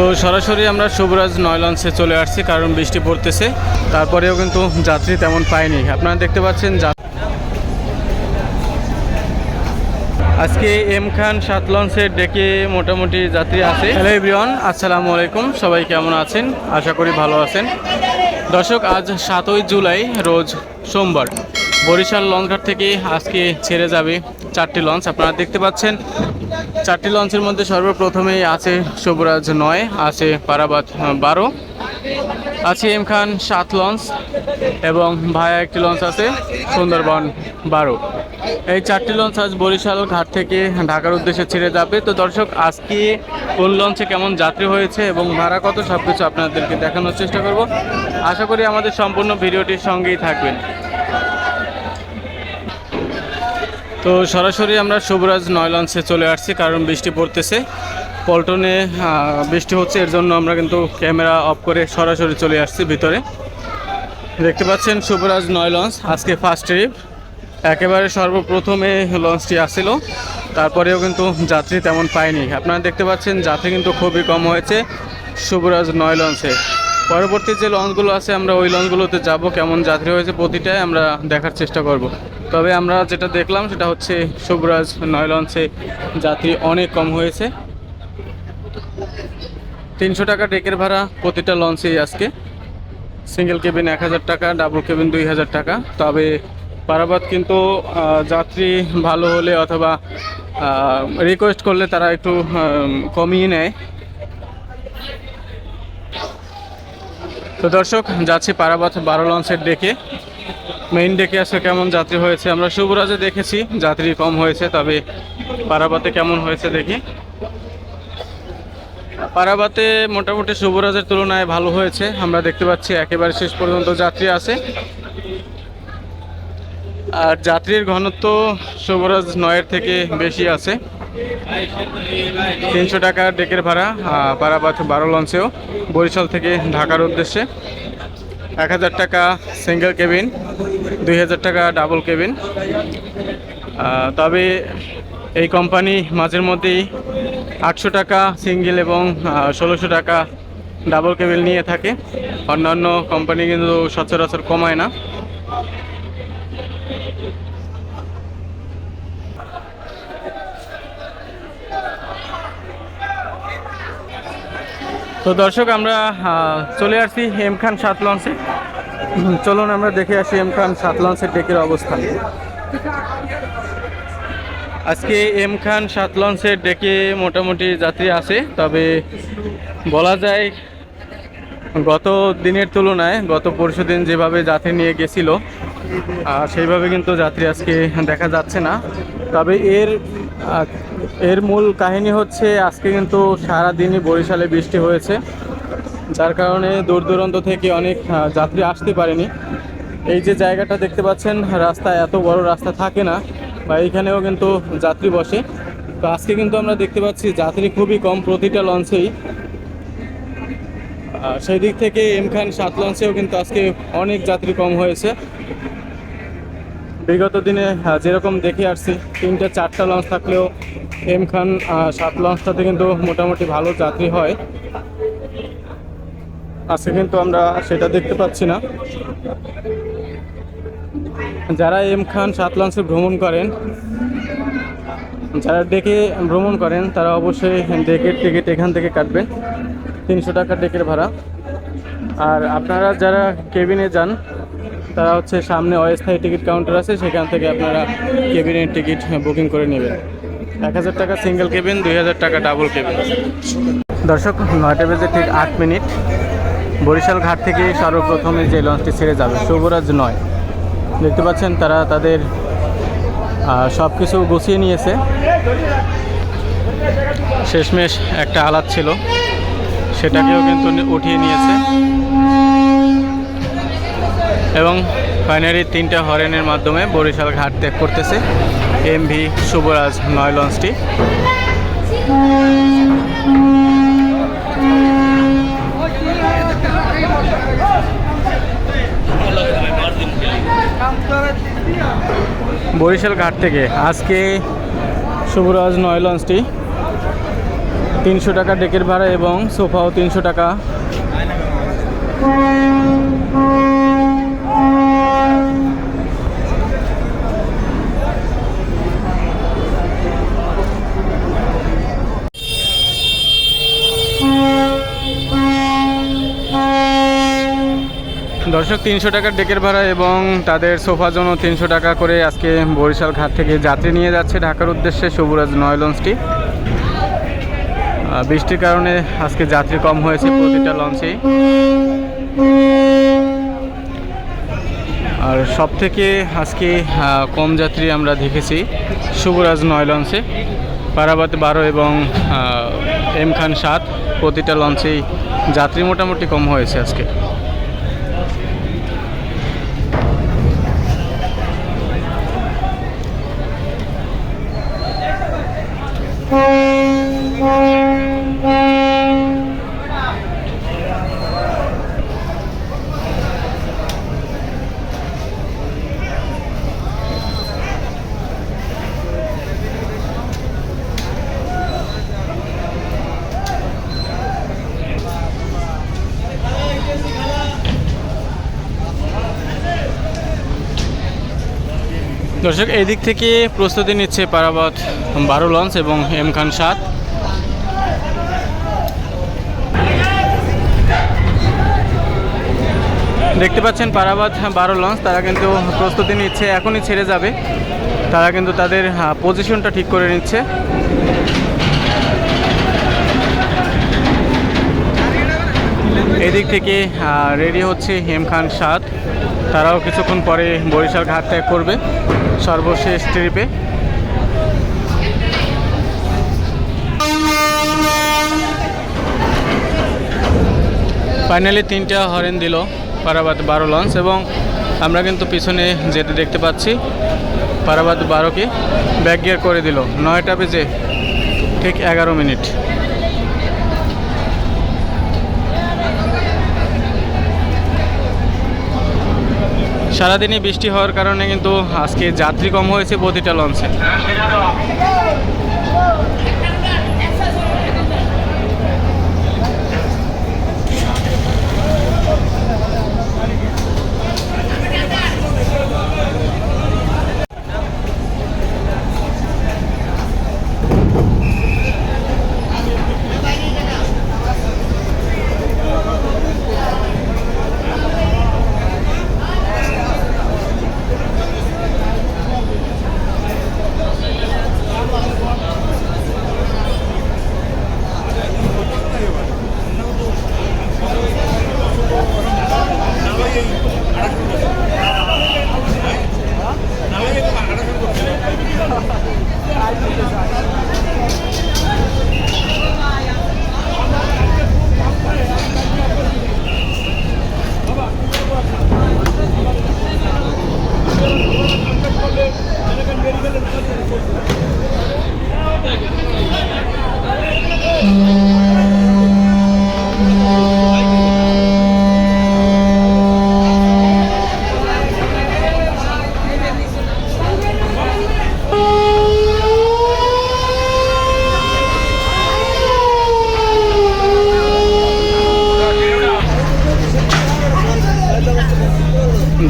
তো সরাসরি আমরা শুভরাজ নয় লঞ্চে চলে আসছি, কারণ বৃষ্টি পড়তেছে। তারপরেও কিন্তু যাত্রী তেমন পাইনি আপনারা দেখতে পাচ্ছেন আজকে এম খান সাত লঞ্চের ডেকে মোটামুটি যাত্রী আছে। হ্যালো এভরিওয়ান, আসসালামু আলাইকুম। সবাই কেমন আছেন? আশা করি ভালো আছেন। দর্শক, আজ সাতই জুলাই, রোজ সোমবার। বরিশাল লঞ্চঘাট থেকে আজকে ছেড়ে যাবে চারটি লঞ্চ। আপনারা দেখতে পাচ্ছেন চারটি লঞ্চের মধ্যে সর্বপ্রথমেই আছে শুভরাজ নয়, আছে পারাবাত বারো। আছে এম খান সাত লঞ্চ এবং ভায়া একটি লঞ্চ আছে সুন্দরবন বারো। এই চারটি লঞ্চ আজ বরিশাল ঘাট থেকে ঢাকার উদ্দেশ্যে ছেড়ে যাবে। তো দর্শক, আজকে কোন লঞ্চে কেমন যাত্রী হয়েছে এবং ভাড়া কত সব কিছু আপনাদেরকে দেখানোর চেষ্টা করব। আশা করি আমাদের সম্পূর্ণ ভিডিওটির সঙ্গেই থাকবেন। তো সরাসরি আমরা শুভরাজ নয় লঞ্চে চলে আসছি, কারণ বৃষ্টি পড়তেছে। পল্টনে বৃষ্টি হচ্ছে, এর জন্য আমরা কিন্তু ক্যামেরা অফ করে সরাসরি চলে আসছি ভিতরে। দেখতে পাচ্ছেন শুভরাজ নয় লঞ্চ আজকে ফার্স্ট ট্রিপ একেবারে সর্বপ্রথমে লঞ্চটি আসছিল তারপরেও কিন্তু যাত্রী তেমন পায়নি। আপনারা দেখতে পাচ্ছেন যাত্রী কিন্তু খুবই কম হয়েছে শুভরাজ নয় লঞ্চে পরবর্তী যে লঞ্চগুলো আছে, আমরা ওই লঞ্চগুলোতে যাব, কেমন যাত্রী হয়েছে প্রতিটাই আমরা দেখার চেষ্টা করব। তবে আমরা যেটা দেখলাম, সেটা হচ্ছে শুভরাজ নয় লঞ্চে যাত্রী অনেক কম হয়েছে। তিনশো টাকা ডেকের ভাড়া প্রতিটা লঞ্চেই আজকে। সিঙ্গেল কেবিন এক হাজার টাকা, ডাবল কেবিন দুই হাজার টাকা। তবে পারাবাদ কিন্তু যাত্রী ভালো হলে অথবা রিকোয়েস্ট করলে তারা একটু কমিয়ে নেয়। তো দর্শক, যাচ্ছি পারাবাদ বারো লঞ্চের ডেকে। মেইন ডেকে আসলে কেমন যাত্রী হয়েছে? আমরা শুভরাজে দেখেছি, যাত্রী কম হয়েছে, তবে পারাবাতে কেমন হয়েছে দেখি। পারাবাতে মোটামুটি শুভরাজের তুলনায় ভালো হয়েছে। আমরা দেখতে পাচ্ছি একেবারে শেষ পর্যন্ত যাত্রী আছে। আর যাত্রীর ঘনত্ব শুভরাজ নয়ের থেকে বেশি আছে। তিনশো টাকা ডেকের ভাড়া আহ, পারাবাত বারো লঞ্চেও বরিশাল থেকে ঢাকার উদ্দেশ্যে। এক হাজার টাকা সিঙ্গেল কেবিন দুই হাজার টাকা ডাবল কেবিন তবে এই কোম্পানি মাঝের মধ্যেই আটশো টাকা সিঙ্গেল এবং ষোলোশো টাকা ডাবল কেবিল নিয়ে থাকে। অন্যান্য কোম্পানি কিন্তু সচরাচর কমায় না। তো দর্শক, আমরা চলে আসছি এম খান সাত লঞ্চে। চলুন আমরা দেখে আসি এম খান সাত লঞ্চের ডেকের অবস্থা। আজকে এম খান সাত লঞ্চের ডেকে মোটামুটি যাত্রী আছে, তবে বলা যায় গত দিনের তুলনায়, গত পরশু দিন যেভাবে যাত্রী নিয়ে গেছিল সেইভাবে কিন্তু যাত্রী আজকে দেখা যাচ্ছে না। তবে এর এর মূল কাহিনী হচ্ছে, আজকে কিন্তু সারা দিনই বরিশালে বৃষ্টি হয়েছে। যার কারণে দূর দূরান্ত থেকে অনেক যাত্রী আসতে পারেনি। এই যে জায়গাটা দেখতে পাচ্ছেন, রাস্তা এত বড় রাস্তা থাকে না, বা এইখানেও কিন্তু যাত্রী বসে। তো আজকে কিন্তু আমরা দেখতে পাচ্ছি, যাত্রী খুবই কম, প্রতিটা লঞ্চেই। সেই দিক থেকে এম খান সাত লঞ্চেও কিন্তু আজকে অনেক যাত্রী কম হয়েছে। বিগত দিনে যেরকম দেখে আসছি, তিনটা, চারটা লঞ্চ থাকলেও এম খান সাত লঞ্চটাতে কিন্তু মোটামুটি ভালো যাত্রী হয়। আজকে কিন্তু আমরা সেটা দেখতে পাচ্ছি না। যারা এম খান সাত লঞ্চে ভ্রমণ করেন, যারা ডেকে ভ্রমণ করেন, তারা অবশ্যই ডেকের টিকিট এখান থেকে কাটবেন তিনশো টাকা ডেকের ভাড়া। আর আপনারা যারা কেবিনে যান, তারা হচ্ছে সামনে অস্থায়ী টিকিট কাউন্টার আছে, সেখান থেকে আপনারা কেবিনের টিকিট বুকিং করে নেবেন। এক হাজার টাকা সিঙ্গেল কেবিন, দুই হাজার টাকা ডাবল কেবিন। দর্শক, নয়টা বেজে ঠিক আট মিনিট। বরিশাল ঘাট থেকে সর্বপ্রথমে যে লঞ্চটি ছেড়ে যাবে, শুভরাজ নয়। দেখতে পাচ্ছেন তারা তাদের সব কিছু গুছিয়ে নিয়েছে। শেষমেশ একটা আলাদ ছিল। সেটাকেও কিন্তু উঠিয়ে নিয়েছে। এবং ফাইনালি তিনটা হরেনের মাধ্যমে বরিশাল ঘাট ত্যাগ করতেছে এমভি শুভরাজ নয় লঞ্চটি। বরিশাল ঘাট থেকে আজকে শুভরাজ নয় লঞ্চটি তিনশো টাকা ডেকের ভাড়া এবং সোফাও তিনশো টাকা। দর্শক, তিনশো টাকার ডেকের ভাড়া এবং তাদের সোফার জন্য তিনশো টাকা করে আজকে বরিশাল ঘাট থেকে যাত্রী নিয়ে যাচ্ছে ঢাকার উদ্দেশ্যে সবুরাজ নয় লঞ্চটি। বৃষ্টির কারণে আজকে যাত্রী কম হয়েছে প্রতিটা লঞ্চেই। আর সব থেকে আজকে কম যাত্রী আমরা দেখেছি শুভরাজ নয় লঞ্চে পারাবাদ বারো এবং এম খান সাত, প্রতিটা লঞ্চেই যাত্রী মোটামুটি কম হয়েছে আজকে। দর্শক, এই দিক থেকে প্রস্তুতি নিচ্ছে পারাবাদ বারো লঞ্চ এবং এম খান সাত। দেখতে পাচ্ছেন পারাবাদ বারো লঞ্চ, তারা কিন্তু প্রস্তুতি নিচ্ছে, এখনই ছেড়ে যাবে। তারা কিন্তু তাদের পজিশনটা ঠিক করে নিচ্ছে। এদিক থেকে রেডি হচ্ছে হেম খান সাত। তারাও কিছুক্ষণ পরে বরিশাল ঘাট ত্যাগ করবে সর্বশেষ ট্রিপে। ফাইনালি তিনটা হরেন দিল পারাবাদ বারো লঞ্চ এবং আমরা কিন্তু পিছনে যেতে দেখতে পাচ্ছি পারাবাদ বারোকে ব্যাক গিয়ার করে দিল। নয়টা বেজে ঠিক এগারো মিনিট। সারাদিনই বৃষ্টি হওয়ার কারণে কিন্তু আজকে যাত্রী কম হয়েছে প্রতিটা লঞ্চে।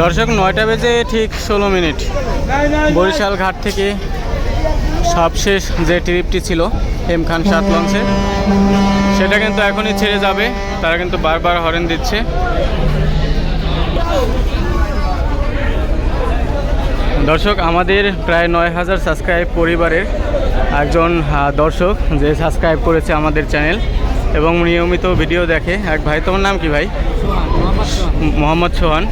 দর্শক নয়টা বেজে ঠিক ষোলো মিনিট। বরিশাল ঘাট থেকে সবশেষ যে ট্রিপটি ছিল এম খান সাত লঞ্চে সেটা কিন্তু এখনই ছেড়ে যাবে। তারা কিন্তু বারবার হরেন দিচ্ছে। দর্শক আমাদের প্রায় নয় হাজার সাবস্ক্রাইব পরিবারের একজন দর্শক যে সাবস্ক্রাইব করেছে আমাদের চ্যানেল এবং নিয়মিত ভিডিও দেখে। এক ভাই তোমার নাম কি ভাই? মোহাম্মদ সোহান।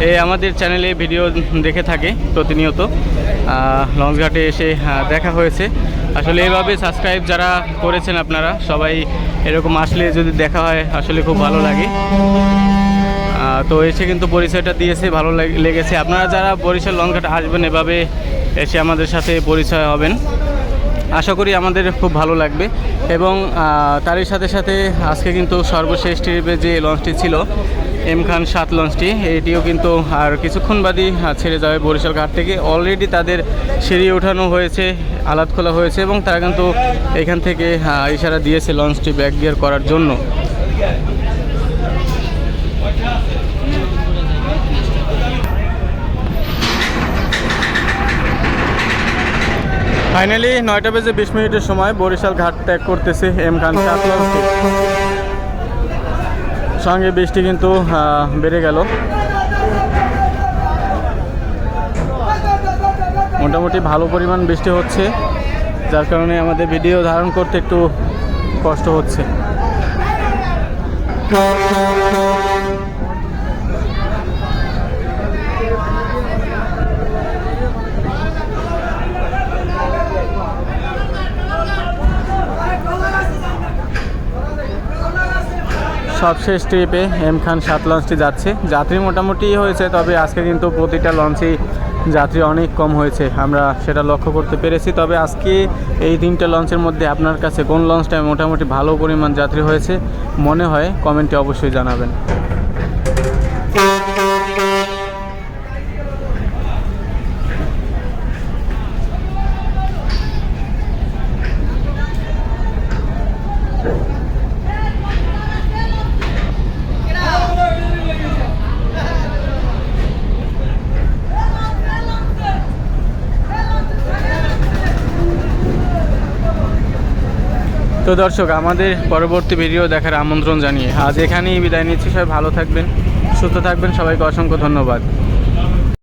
এ আমাদের চ্যানেলে ভিডিও দেখে থাকে প্রতিনিয়ত। লঞ্চঘাটে এসে দেখা হয়েছে। আসলে এভাবে সাবস্ক্রাইব যারা করেছেন আপনারা, সবাই এরকম আসলে যদি দেখা হয়, আসলে খুব ভালো লাগে। তো এসে কিন্তু পরিচয়টা দিয়েছে, ভালো লাগ- লেগেছে। আপনারা যারা বরিশাল লঞ্চঘাট আসবেন, এভাবে এসে আমাদের সাথে পরিচয় হবেন। আশা করি আমাদের খুব ভালো লাগবে। এবং তারই সাথে সাথে আজকে কিন্তু সর্বশেষ ট্রিপে যে লঞ্চটি ছিল এম খান সাত লঞ্চটি, এটিও কিন্তু আর কিছুক্ষণ বাদই ছেড়ে যাবে বরিশাল ঘাট থেকে। অলরেডি তাদের সিঁড়ি ওঠানো হয়েছে, আলাদ খোলা হয়েছে এবং তারা কিন্তু এখান থেকে ইশারা দিয়েছে লঞ্চটি ব্যাক গিয়ার করার জন্য। ফাইনালি নয়টা বেজে বিশ মিনিটের সময় বরিশাল ঘাট ত্যাগ করতেছে এম খান সাত লঞ্চটি। সঙ্গে বৃষ্টি কিন্তু বেড়ে গেল। মোটামুটি ভালো পরিমাণ বৃষ্টি হচ্ছে, যার কারণে আমাদের ভিডিও ধারণ করতে একটু কষ্ট হচ্ছে। সবশেষ ট্রিপে এম খান সাত লঞ্চটি যাচ্ছে। যাত্রী মোটামুটি হয়েছে, তবে আজকে কিন্তু প্রতিটা লঞ্চেই যাত্রী অনেক কম হয়েছে। আমরা সেটা লক্ষ্য করতে পেরেছি। তবে আজকে এই তিনটে লঞ্চের মধ্যে আপনার কাছে কোন লঞ্চটায় মোটামুটি ভালো পরিমাণ যাত্রী হয়েছে, মনে হয় কমেন্টে অবশ্যই জানাবেন। তো দর্শক, আমাদের পরবর্তী ভিডিও দেখার আমন্ত্রণ জানিয়ে আজ এখানেই বিদায় নিচ্ছি। সবাই ভালো থাকবেন, সুস্থ থাকবেন। সবাইকে অসংখ্য ধন্যবাদ।